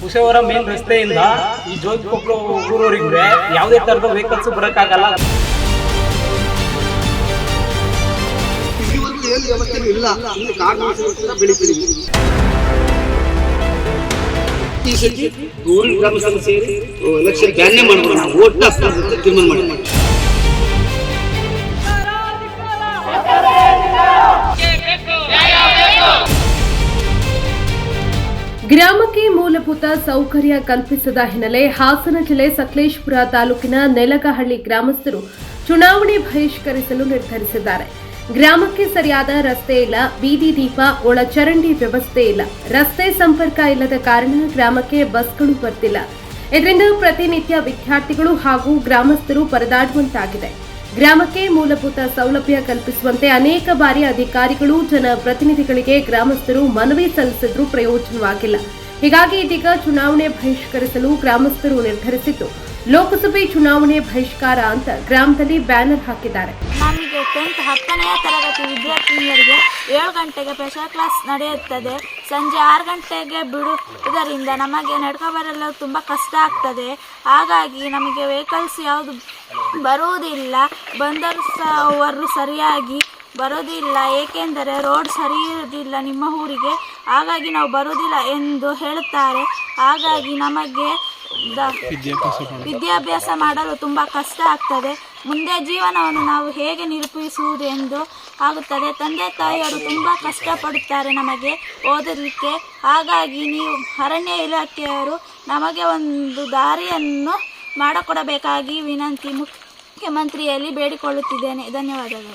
ಕುಶವರ main ರಸ್ತೆಯಿಂದ ಈ ಜೋಗಿಕೊಪ್ಪಲು ಊರವರೆಗೂ ಯಾವುದೇ ತರದ ವೆಹಿಕಲ್ಸ್ ಬರೋಕ್ಕಾಗಲ್ಲ. ಏನು ವ್ಯವಸ್ಥೆ ಇಲ್ಲ ಬೆಳಿತೀವಿ ಸೇರಿ ಎಲೆಕ್ಷನ್ ಬ್ಯಾನ್ನೇ ಮಾಡ್ಬೋದು. ನಾವು ಓಟ್ ತೀರ್ಮಾನ ಮಾಡಿ ಗ್ರಾಮಕ್ಕೆ ಮೂಲಭೂತ ಸೌಕರ್ಯ ಕಲ್ಪಿಸದ ಹಿನ್ನೆಲೆ ಹಾಸನ ಜಿಲ್ಲೆ ಸಕಲೇಶಪುರ ತಾಲೂಕಿನ ನೆಲಗಹಳ್ಳಿ ಗ್ರಾಮಸ್ಥರು ಚುನಾವಣೆ ಬಹಿಷ್ಕರಿಸಲು ನಿರ್ಧರಿಸಿದ್ದಾರೆ. ಗ್ರಾಮಕ್ಕೆ ಸರಿಯಾದ ರಸ್ತೆ ಇಲ್ಲ, ಬೀದಿ ದೀಪ, ಒಳಚರಂಡಿ ವ್ಯವಸ್ಥೆ ಇಲ್ಲ. ರಸ್ತೆ ಸಂಪರ್ಕ ಇಲ್ಲದ ಕಾರಣ ಗ್ರಾಮಕ್ಕೆ ಬಸ್ಗಳು ಬರ್ತಿಲ್ಲ. ಇದರಿಂದ ಪ್ರತಿನಿತ್ಯ ವಿದ್ಯಾರ್ಥಿಗಳು ಹಾಗೂ ಗ್ರಾಮಸ್ಥರು ಪರದಾಡುವಂತಾಗಿದೆ. ಗ್ರಾಮಕ್ಕೆ ಮೂಲಭೂತ ಸೌಲಭ್ಯ ಕಲ್ಪಿಸುವಂತೆ ಅನೇಕ ಬಾರಿ ಅಧಿಕಾರಿಗಳು, ಜನಪ್ರತಿನಿಧಿಗಳಿಗೆ ಗ್ರಾಮಸ್ಥರು ಮನವಿ ಸಲ್ಲಿಸಿದ್ರೂ ಪ್ರಯೋಜನವಾಗಿಲ್ಲ. ಹೀಗಾಗಿ ಇದೀಗ ಚುನಾವಣೆ ಬಹಿಷ್ಕರಿಸಲು ಗ್ರಾಮಸ್ಥರು ನಿರ್ಧರಿಸಿದ್ದು ಲೋಕಸಭೆ ಚುನಾವಣೆ ಬಹಿಷ್ಕಾರ ಅಂತ ಗ್ರಾಮದಲ್ಲಿ ಬ್ಯಾನರ್ ಹಾಕಿದ್ದಾರೆ. ನಮಗೆ ಟೆಂತ್ ಹತ್ತನೆಯ ತರಗತಿ ವಿದ್ಯಾರ್ಥಿನಿಯರಿಗೆ ಏಳು ಗಂಟೆಗೆ ಸ್ಪೆಷಲ್ ಕ್ಲಾಸ್ ನಡೆಯುತ್ತದೆ. ಸಂಜೆ ಆರು ಗಂಟೆಗೆ ಬಿಡುವುದರಿಂದ ನಮಗೆ ನಡ್ಕೊ ಬರಲು ತುಂಬ ಕಷ್ಟ ಆಗ್ತದೆ. ಹಾಗಾಗಿ ನಮಗೆ ವೆಹಿಕಲ್ಸ್ ಯಾವುದು ಬರುವುದಿಲ್ಲ. ಬಂದರೂ ಸರಿಯಾಗಿ ಬರೋದಿಲ್ಲ ಏಕೆಂದರೆ ರೋಡ್ ಸರಿ ಇರುವುದಿಲ್ಲ ನಿಮ್ಮ ಊರಿಗೆ. ಹಾಗಾಗಿ ನಾವು ಬರುವುದಿಲ್ಲ ಎಂದು ಹೇಳುತ್ತಾರೆ. ಹಾಗಾಗಿ ನಮಗೆ ವಿದ್ಯಾಭ್ಯಾಸ ಮಾಡಲು ತುಂಬ ಕಷ್ಟ ಆಗ್ತದೆ. ಮುಂದೆ ಜೀವನವನ್ನು ನಾವು ಹೇಗೆ ನಿರೂಪಿಸುವುದು ಎಂದು ಆಗುತ್ತದೆ. ತಂದೆ ತಾಯಿಯರು ತುಂಬ ಕಷ್ಟಪಡುತ್ತಾರೆ ನಮಗೆ ಓದಲಿಕ್ಕೆ. ಹಾಗಾಗಿ ನೀವು ಅರಣ್ಯ ಇಲಾಖೆಯವರು ನಮಗೆ ಒಂದು ದಾರಿಯನ್ನು ಮಾಡಿಕೊಡಬೇಕಾಗಿ ವಿನಂತಿ. ಮುಖ್ಯಮಂತ್ರಿಯಲ್ಲಿ ಬೇಡಿಕೊಳ್ಳುತ್ತಿದ್ದೇನೆ. ಧನ್ಯವಾದಗಳು.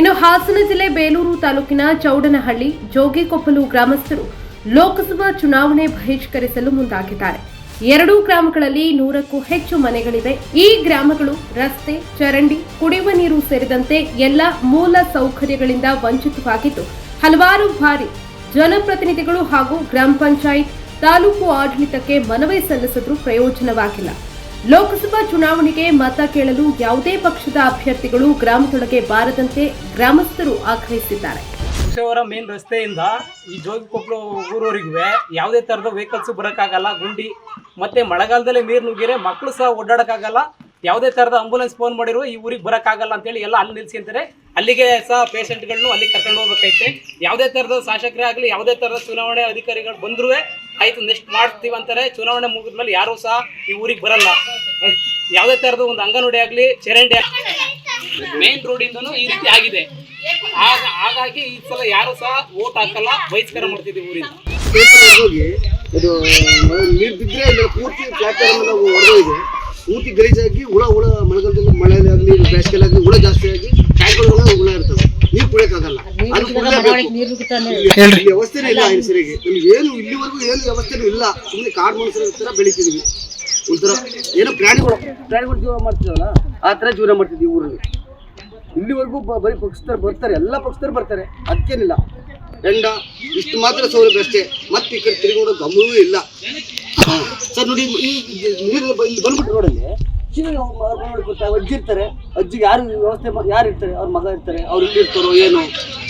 ಇನ್ನು ಹಾಸನ ಜಿಲ್ಲೆ ಬೇಲೂರು ತಾಲೂಕಿನ ಚೌಡನಹಳ್ಳಿ, ಜೋಗಿಕೊಪ್ಪಲು ಗ್ರಾಮಸ್ಥರು ಲೋಕಸಭಾ ಚುನಾವಣೆ ಬಹಿಷ್ಕರಿಸಲು ಮುಂದಾಗಿದ್ದಾರೆ. ಎರಡೂ ಗ್ರಾಮಗಳಲ್ಲಿ ನೂರಕ್ಕೂ ಹೆಚ್ಚು ಮನೆಗಳಿವೆ. ಈ ಗ್ರಾಮಗಳು ರಸ್ತೆ, ಚರಂಡಿ, ಕುಡಿಯುವ ನೀರು ಸೇರಿದಂತೆ ಎಲ್ಲ ಮೂಲ ಸೌಕರ್ಯಗಳಿಂದ ವಂಚಿತವಾಗಿದ್ದು, ಹಲವಾರು ಬಾರಿ ಜನಪ್ರತಿನಿಧಿಗಳು ಹಾಗೂ ಗ್ರಾಮ ಪಂಚಾಯತ್ ತಾಲೂಕು ಆಡಳಿತಕ್ಕೆ ಮನವಿ ಸಲ್ಲಿಸಿದ್ರೂ ಪ್ರಯೋಜನವಾಗಿಲ್ಲ. ಲೋಕಸಭಾ ಚುನಾವಣೆಗೆ ಮತ ಕೇಳಲು ಯಾವುದೇ ಪಕ್ಷದ ಅಭ್ಯರ್ಥಿಗಳು ಗ್ರಾಮದೊಳಗೆ ಬಾರದಂತೆ ಗ್ರಾಮಸ್ಥರು ಆಗ್ರಹಿಸಿದ್ದಾರೆ. ಕುಶವರ ಮೇನ್ ರಸ್ತೆಯಿಂದ ಈ ಜೋಗಿಕೊಪ್ಪಲು ಊರವರೆಗೂ ಯಾವುದೇ ತರದ ವೆಹಿಕಲ್ಸ್ ಬರೋಕ್ಕಾಗಲ್ಲ, ಗುಂಡಿ, ಮತ್ತೆ ಮಳೆಗಾಲದಲ್ಲಿ ನೀರು ನುಗ್ಗಿರೆ ಮಕ್ಕಳು ಸಹ ಓಡಾಡಕ್ಕಾಗಲ್ಲ. ಯಾವುದೇ ತರದ ಆಂಬುಲೆನ್ಸ್ ಫೋನ್ ಮಾಡಿರೋ ಈ ಊರಿಗೆ ಬರೋಕ್ಕಾಗಲ್ಲ ಅಂತೇಳಿ ಎಲ್ಲ ಅಲ್ಲಿ ನಿಲ್ಸಿ ಅಂತಾರೆ. ಅಲ್ಲಿಗೆ ಸಹ ಪೇಷಂಟ್ಗಳನ್ನು ಅಲ್ಲಿ ಕರ್ಕೊಂಡು ಹೋಗ್ಬೇಕೈತೆ ಯಾವುದೇ ತರದ ಶಾಸಕರೇ ಆಗಲಿ, ಯಾವುದೇ ತರದ ಚುನಾವಣೆ ಅಧಿಕಾರಿಗಳು ಬಂದ್ರು ಆಯ್ತು ನೆಕ್ಸ್ಟ್ ಮಾಡ್ತೀವಿ ಅಂತಾರೆ. ಚುನಾವಣೆ ಮುಗಿದ್ಮೇಲೆ ಯಾರೂ ಸಹ ಈ ಊರಿಗೆ ಬರಲ್ಲ. ಯಾವುದೇ ತರದ ಒಂದು ಅಂಗನವಾಡಿ ಆಗಲಿ, ಚರಂಡಿ ಮೇನ್ ರೋಡಿಂದನೂ ಈ ರೀತಿ ಆಗಿದೆ. ಆಗ, ಹಾಗಾಗಿ ಈ ಸಲ ಯಾರು ಸಹ ಓಟ್ ಹಾಕಲ್ಲ, ಬಹಿಷ್ಕಾರ ಮಾಡ್ತಿದ್ದೀವಿ ಊರಿಂದ ಇದು ನೀರು ಬಿದ್ದರೆ ಪೂರ್ತಿ ಪ್ಲಾಟ್ಫಾರ್ಮ್ ನಾವು ಒಡೆದೋಗಿದೆ ಪೂರ್ತಿ ಗಲೀಜಾಗಿ ಹುಳ ಹುಳ ಮಳೆಗಾಲದಲ್ಲಿ ಮಳೆಯಾಗಲಿ ಬೇಸಿಗೆಲಾಗಲಿ ಹುಳ ಜಾಸ್ತಿ ಆಗಿ ಟ್ಯಾಂಕ್ಗಳೆಲ್ಲ ಹುಳ ಇರ್ತವೆ ನೀರು ಕುಡಿಯೋಕ್ಕಾಗಲ್ಲ. ಅದು ಕುಡಿಲೇಬೇಕು ಇಲ್ಲಿ ವ್ಯವಸ್ಥೆನೇ ಇಲ್ಲ ಇಲ್ಲಿ ಸರಿಯಾಗಿ ನಮ್ಗೆ ಏನು ಇಲ್ಲಿವರೆಗೂ ಏನು ವ್ಯವಸ್ಥೆನೂ ಇಲ್ಲ. ಸುಮ್ಮನೆ ಕಾಡು ಮನುಷ್ಯರ ಥರ ಬೆಳಿತಿದ್ವಿ. ಒಂಥರ ಏನೋ ಪ್ರಾಣಿಗಳು ಪ್ರಾಣಿಗಳು ಜೀವನ ಮಾಡ್ತಿದ್ವಲ್ಲ ಆ ಥರ ಜೀವನ ಮಾಡ್ತಿದ್ವಿ ಊರಲ್ಲಿ. ಇಲ್ಲಿವರೆಗೂ ಬರೀ ಪಕ್ಷದವ್ರು ಬರ್ತಾರೆ. ಎಲ್ಲ ಪಕ್ಷದವ್ರು ಬರ್ತಾರೆ. ಅದಕ್ಕೇನಿಲ್ಲ. ಹೆಂಡ ಇಷ್ಟು ಮಾತ್ರ ಸೌಲಭ್ಯ ಅಷ್ಟೇ. ಮತ್ತೆ ಈ ಕಡೆ ತಿರುಗೋಡೋ ಗಮನವೂ ಇಲ್ಲ. ಸರ್ ನೋಡಿ ನೀರು ಬಂದ್ಬಿಟ್ಟು ರೋಡಲ್ಲಿ ಚಿನ್ನ ಅಜ್ಜಿ ಇರ್ತಾರೆ. ಅಜ್ಜಿಗೆ ಯಾರು ವ್ಯವಸ್ಥೆ ಯಾರು ಇರ್ತಾರೆ? ಅವ್ರ ಮಗ ಇರ್ತಾರೆ. ಅವ್ರು ಇಲ್ಲಿ ಇರ್ತಾರೋ ಏನು.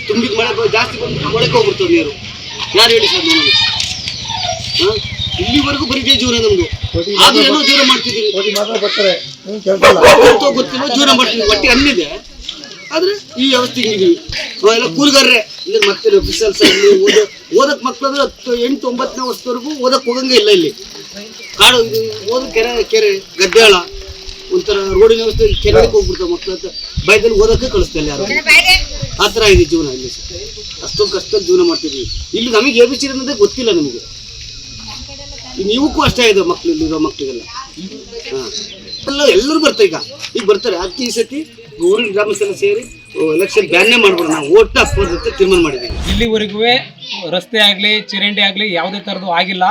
ತುಂಬಿದ ಮಳೆ ಜಾಸ್ತಿ ಬಂದು ಒಳಕ್ಕೆ ಹೋಗ್ಬಿಡ್ತಾರೆ ನೀರು. ಯಾರು ಹೇಳಿ ಸರ್ ನಾನು? ಹಾ? ಇಲ್ಲಿವರೆಗೂ ಬರೀ ಇದೇ ಜೀವನ ನಮ್ದು. ಆದ್ರೂ ಏನೋ ಜೀವನ ಮಾಡ್ತಿದ್ದೀವಿ ಗೊತ್ತಿಲ್ಲ ಜೀವನ ಮಾಡ್ತೀವಿ ಬಟ್ಟೆ ಅನ್ನಿದೆ ಆದ್ರೆ ಈ ವ್ಯವಸ್ಥೆ ಎಲ್ಲ ಕೂಲಿಗಾರರೆ ಇಲ್ಲಿ ಮತ್ತೆ ಅಫಿಷಿಯಲ್ಸ್ ಆಗಲಿ ಓದ ಓದಕ್ ಮಕ್ಕಳಂದ್ರೆ ಹತ್ತು, ಎಂಟು, ಒಂಬತ್ತನೇ ವರ್ಷದವರೆಗೂ ಓದಕ್ಕೆ ಹೋಗಂಗೆ ಇಲ್ಲ ಇಲ್ಲಿ. ಕಾಡು ಓದ ಕೆರೆ ಕೆರೆ ಗದ್ದೆಳ ಒಂಥರ ರೋಡಿನ ವ್ಯವಸ್ಥೆ ಕೆರೆಗೆ ಹೋಗ್ಬಿಡ್ತಾವೆ ಮಕ್ಕಳು ಅಂತ ಬೈದಲ್ಲಿ ಓದಕ್ಕೆ ಕಳಿಸ್ತಾ ಇಲ್ಲ ಯಾರು. ಆ ಥರ ಇದೆ ಜೀವನ ಇಲ್ಲಿ. ಅಷ್ಟೊಂದು ಕಷ್ಟದಲ್ಲಿ ಜೀವನ ಮಾಡ್ತಿದ್ವಿ ಇಲ್ಲಿ ನಮಗೆ ಎ ಬಿ ಅನ್ನೋದೇ ಗೊತ್ತಿಲ್ಲ ನಿಮಗೆ. ನೀವಕ್ಕೂ ಅಷ್ಟೇ ಇದೆ ಮಕ್ಕಳು ಇಲ್ಲಿರೋ ಮಕ್ಕಳಿಗೆಲ್ಲ. ಹಾಂ. ಎಲ್ಲ ಎಲ್ಲರೂ ಬರ್ತಾರೆ ಈಗ. ಈಗ ಬರ್ತಾರೆ. ಅದಕ್ಕೆ ಈ ಸತಿ ಊರಿನ ಗ್ರಾಮಸ್ಥರ ಸೇರಿ ಎಲೆಕ್ಷನ್ ಬ್ಯಾನ್ನೇ ಮಾಡ್ಬೋದು ನಾವು ಓಟ್ ಹಾಕ್ಬೋದು ಅಂತ ತೀರ್ಮಾನ ಮಾಡಿದ್ದೀವಿ. ಇಲ್ಲಿವರೆಗೂ ರಸ್ತೆ ಆಗಲಿ, ಚರಂಡಿ ಆಗಲಿ ಯಾವುದೇ ಥರದ್ದು ಆಗಿಲ್ಲ.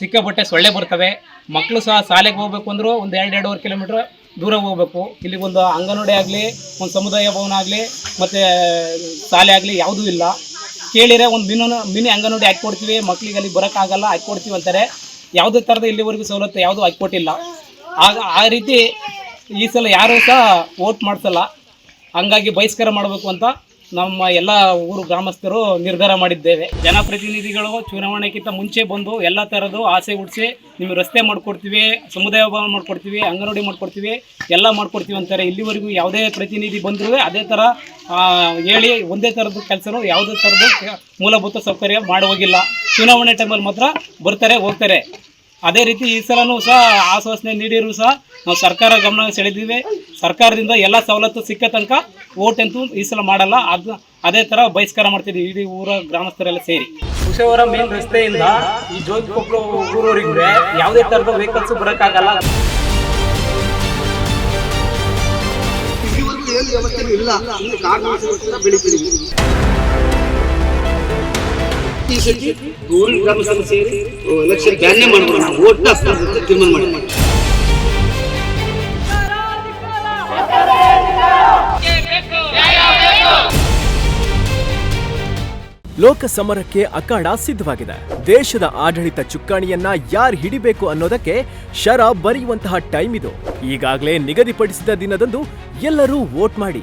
ಸಿಕ್ಕಾಪಟ್ಟೆ ಸೊಳ್ಳೆ ಬರ್ತವೆ. ಮಕ್ಕಳು ಸಹ ಶಾಲೆಗೆ ಹೋಗ್ಬೇಕು ಅಂದರೂ ಒಂದು ಎರಡು, ಎರಡೂವರೆ ಕಿಲೋಮೀಟ್ರ್ ದೂರ ಹೋಗ್ಬೇಕು. ಇಲ್ಲಿ ಒಂದು ಅಂಗನವಾಡಿ ಆಗಲಿ, ಒಂದು ಸಮುದಾಯ ಭವನ ಆಗಲಿ, ಮತ್ತು, ಶಾಲೆ ಆಗಲಿ ಯಾವುದೂ ಇಲ್ಲ. ಕೇಳಿದರೆ ಒಂದು ಮಿನಿ ಮಿನಿ ಅಂಗನವಾಡಿ ಹಾಕ್ಕೊಡ್ತೀವಿ. ಮಕ್ಕಳಿಗೆ ಅಲ್ಲಿ ಬರೋಕ್ಕಾಗಲ್ಲ, ಹಾಕ್ಕೊಡ್ತೀವಿ ಅಂತಾರೆ. ಯಾವುದೇ ಥರದ ಇಲ್ಲಿವರೆಗೂ ಸವಲತ್ತು ಯಾವುದೂ ಹಾಕ್ಕೊಟ್ಟಿಲ್ಲ. ಆಗ ಆ ರೀತಿ ಈ ಸಲ ಯಾರೂ ಸಹ ವೋಟ್ ಮಾಡಿಸಲ್ಲ. ಹಂಗಾಗಿ ಬಹಿಷ್ಕಾರ ಮಾಡಬೇಕು ಅಂತ ನಮ್ಮ ಎಲ್ಲ ಊರು ಗ್ರಾಮಸ್ಥರು ನಿರ್ಧಾರ ಮಾಡಿದ್ದೇವೆ. ಜನಪ್ರತಿನಿಧಿಗಳು ಚುನಾವಣೆಗಿಂತ ಮುಂಚೆ ಬಂದು ಎಲ್ಲ ಥರದ್ದು ಆಸೆ ಹುಡ್ಸಿ ನಿಮಗೆ ರಸ್ತೆ ಮಾಡಿಕೊಡ್ತೀವಿ, ಸಮುದಾಯ ಭವನ ಮಾಡಿಕೊಡ್ತೀವಿ, ಅಂಗನವಾಡಿ ಮಾಡಿಕೊಡ್ತೀವಿ, ಎಲ್ಲ ಮಾಡಿಕೊಡ್ತೀವಿ ಅಂತಾರೆ. ಇಲ್ಲಿವರೆಗೂ ಯಾವುದೇ ಪ್ರತಿನಿಧಿ ಬಂದರೂ ಅದೇ ಥರ ಹೇಳಿ ಒಂದೇ ಥರದ ಕೆಲಸನೂ ಯಾವುದೇ ಥರದ್ದು ಮೂಲಭೂತ ಸೌಕರ್ಯ ಮಾಡೋಗಿಲ್ಲ ಚುನಾವಣೆ ಟೈಮಲ್ಲಿ ಮಾತ್ರ ಬರ್ತಾರೆ, ಹೋಗ್ತಾರೆ. ಅದೇ ರೀತಿ ಈ ಸಲನೂ ಸಹ ಆಶ್ವಾಸನೆ ನೀಡಿರೋ ಸಹ ನಾವು ಸರ್ಕಾರ ಗಮನ ಸೆಳೆದಿವೆ. ಸರ್ಕಾರದಿಂದ ಎಲ್ಲ ಸವಲತ್ತು ಸಿಕ್ಕ ತನಕ ಓಟ್ ಅಂತೂ ಈ ಸಲ ಮಾಡಲ್ಲ. ಅದು ಅದೇ ಥರ ಬಹಿಷ್ಕಾರ ಮಾಡ್ತಿದ್ವಿ ಇಡೀ ಊರ ಗ್ರಾಮಸ್ಥರೆಲ್ಲ ಸೇರಿ. ಕುಶವರ ಮೇನ್ ರಸ್ತೆಯಿಂದ ಈ ಜೋಗಿಕೊಪ್ಪಲು ಊರವರೆಗೂ ಯಾವುದೇ ಥರದ ವೆಹಿಕಲ್ಸ್ ಬರೋಕ್ಕಾಗಲ್ಲ. ಇಲ್ಲಿವರೆಗೂ ಏನು ವ್ಯವಸ್ಥೆ ಇಲ್ಲ. ಸೇರಿ ಎಲೆಕ್ಷನ್ ಬ್ಯಾನ್ನೇ ಮಾಡ್ಬೋದು ನಾವು. ಓಟ್ ತೀರ್ಮಾನ ಮಾಡಿ ಲೋಕ ಸಮರಕ್ಕೆ ಅಖಾಡ ಸಿದ್ಧವಾಗಿದೆ. ದೇಶದ ಆಡಳಿತ ಚುಕ್ಕಾಣಿಯನ್ನ ಯಾರು ಹಿಡಿಬೇಕು ಅನ್ನೋದಕ್ಕೆ ಶರ ಬರೆಯುವಂತಹ ಟೈಮ್ ಇದು. ಈಗಾಗಲೇ ನಿಗದಿಪಡಿಸಿದ ದಿನದಂದು ಎಲ್ಲರೂ ವೋಟ್ ಮಾಡಿ.